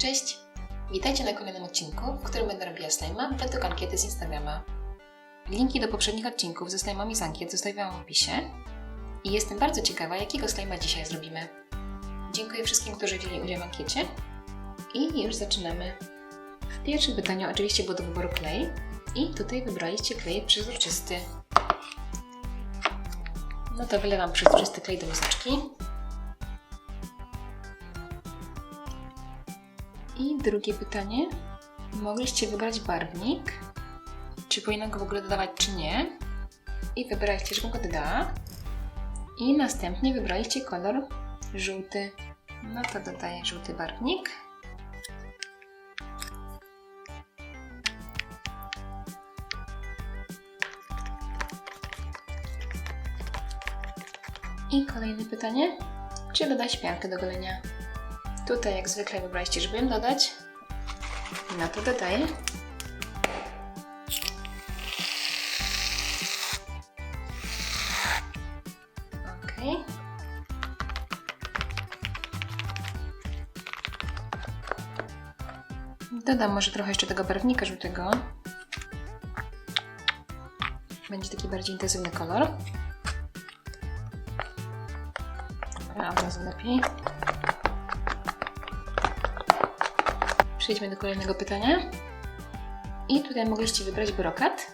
Cześć! Witajcie na kolejnym odcinku, w którym będę robiła slajma według ankiety z Instagrama. Linki do poprzednich odcinków ze slajmami z ankiet zostawiłam w opisie i jestem bardzo ciekawa, jakiego slajma dzisiaj zrobimy. Dziękuję wszystkim, którzy wzięli udział w ankiecie i już zaczynamy. W pierwszym pytaniu oczywiście było do wyboru klej i tutaj wybraliście klej przezroczysty. No to wylewam przezroczysty klej do miseczki. I drugie pytanie. Mogliście wybrać barwnik. Czy powinnam go w ogóle dodawać, czy nie? I wybraliście, żebym go dodała. I następnie wybraliście kolor żółty. No to dodaję żółty barwnik. I kolejne pytanie. Czy dodać piankę do golenia? Tutaj jak zwykle żeby ją dodać. Na to dodaję. Ok. Dodam może trochę jeszcze tego barwnika żółtego. Będzie taki bardziej intensywny kolor. A od razu lepiej. Przejdźmy do kolejnego pytania. I tutaj mogliście wybrać brokat.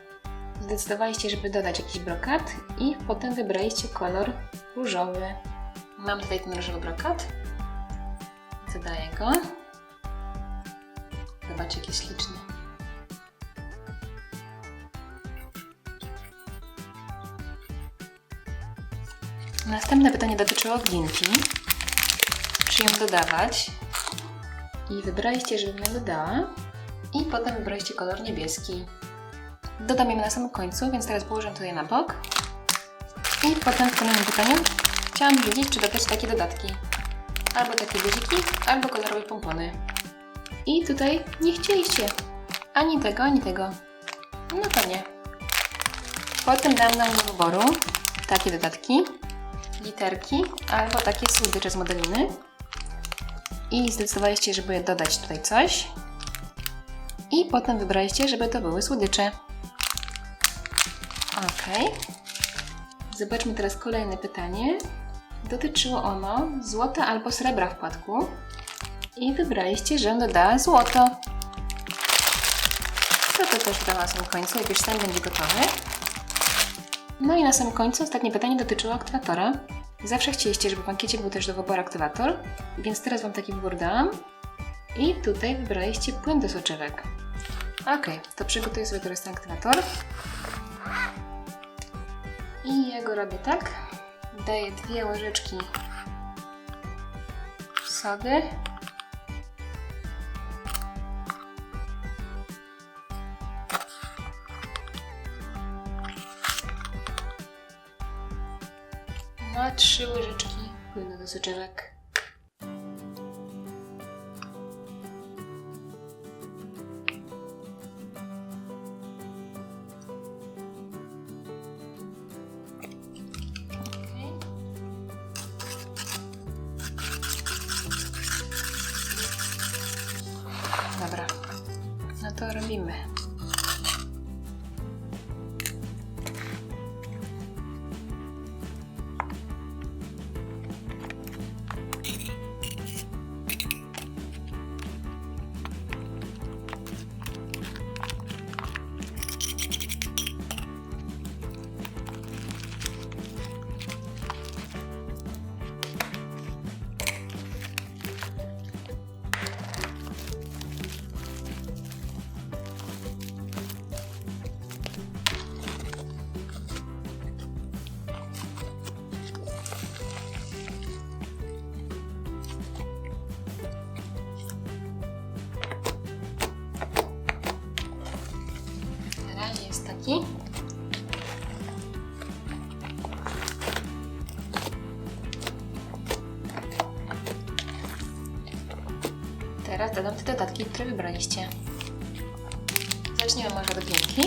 Zdecydowaliście, żeby dodać jakiś brokat i potem wybraliście kolor różowy. Mam tutaj ten różowy brokat. Dodaję go. Zobaczcie, jaki śliczny. Następne pytanie dotyczyło glinki. Czy ją dodawać? I wybraliście, ją dodała. I potem wybraliście kolor niebieski. Dodam ją na samym końcu, więc teraz położę tutaj na bok. I potem w kolejnym pytaniu chciałam wiedzieć, czy dodać takie dodatki. Albo takie guziki, albo kolorowe pompony. I tutaj nie chcieliście. Ani tego, ani tego. No to nie. Potem dam nam do wyboru takie dodatki, literki, albo takie słodycze z modeliny. I zdecydowaliście, żeby dodać tutaj coś. I potem wybraliście, żeby to były słodycze. Ok. Zobaczmy teraz kolejne pytanie. Dotyczyło ono złota albo srebra w płatku. I wybraliście, że dodała złoto. To to też dodała na samym końcu, jak już sam będzie gotowy. No i na samym końcu ostatnie pytanie dotyczyło aktywatora. Zawsze chcieliście, żeby w ankiecie był też do wyboru aktywator, więc teraz Wam taki wybór. I tutaj wybraliście płyn do soczewek. Ok, to przygotuję sobie teraz ten aktywator. I ja go robię tak. Daję dwie łyżeczki sody. Okej. Dobra, no to robimy. Taki. Teraz dodam te dodatki, które wybraliście. Zaczniemy może od glinki.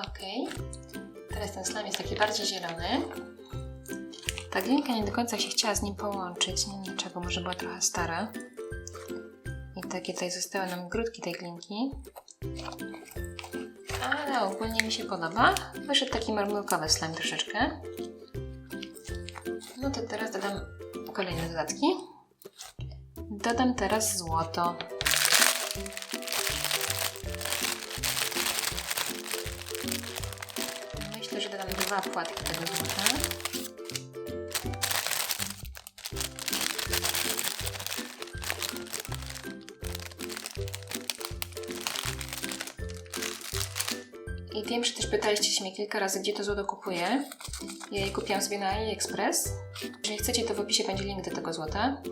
Ok. Teraz ten slime jest taki bardziej zielony. Ta glinka nie do końca się chciała z nim połączyć. Nie wiem dlaczego, może była trochę stara. I takie tutaj zostały nam grudki tej glinki. Ale ogólnie mi się podoba. Wyszedł taki marmurkowy slime troszeczkę. No to teraz dodam kolejne dodatki. Dodam teraz złoto. Dwa tego złota. I wiem, że też pytaliście się mnie kilka razy, gdzie to złoto kupuję. Ja je kupiłam sobie na AliExpress. Jeżeli chcecie, to w opisie będzie link do tego złota.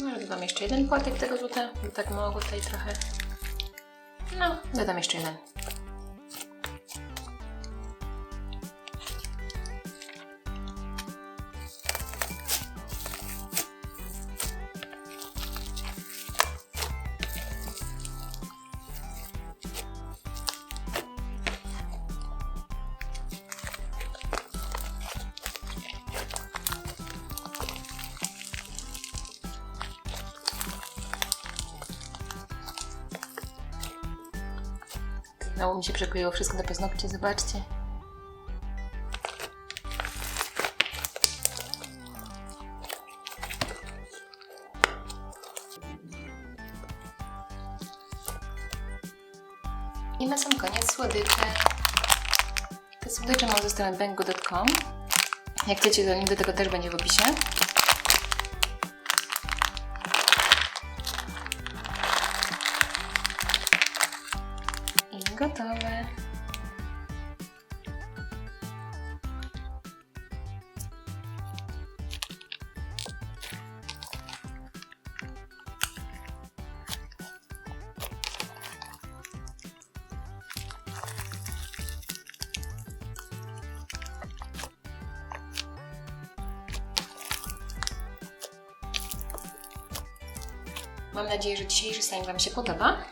No, ale dodam jeszcze jeden płatek tego złota, bo tak mało tutaj trochę. No, dodam jeszcze jeden. Znowu mi się przekleiło wszystko do paznokci, zobaczcie. I na sam koniec słodycze. Te słodycze mam ze strony bengo.com. Jak chcecie, to link do tego też będzie w opisie. Gotowe. Mam nadzieję, że dzisiejszy slime Wam się podoba.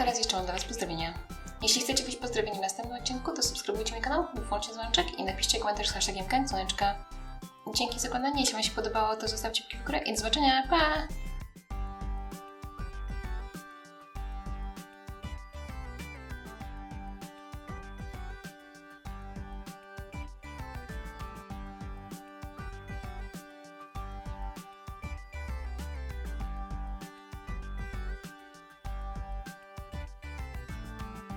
Teraz jeszcze mam dla Was pozdrowienia. Jeśli chcecie być pozdrowieni w następnym odcinku, to subskrybujcie mój kanał, włączcie dzwoneczek i napiszcie komentarz z hashtagiem Słoneczka. Dzięki za oglądanie. Jeśli Wam się podobało, to zostawcie kciuki w górę i do zobaczenia. Pa!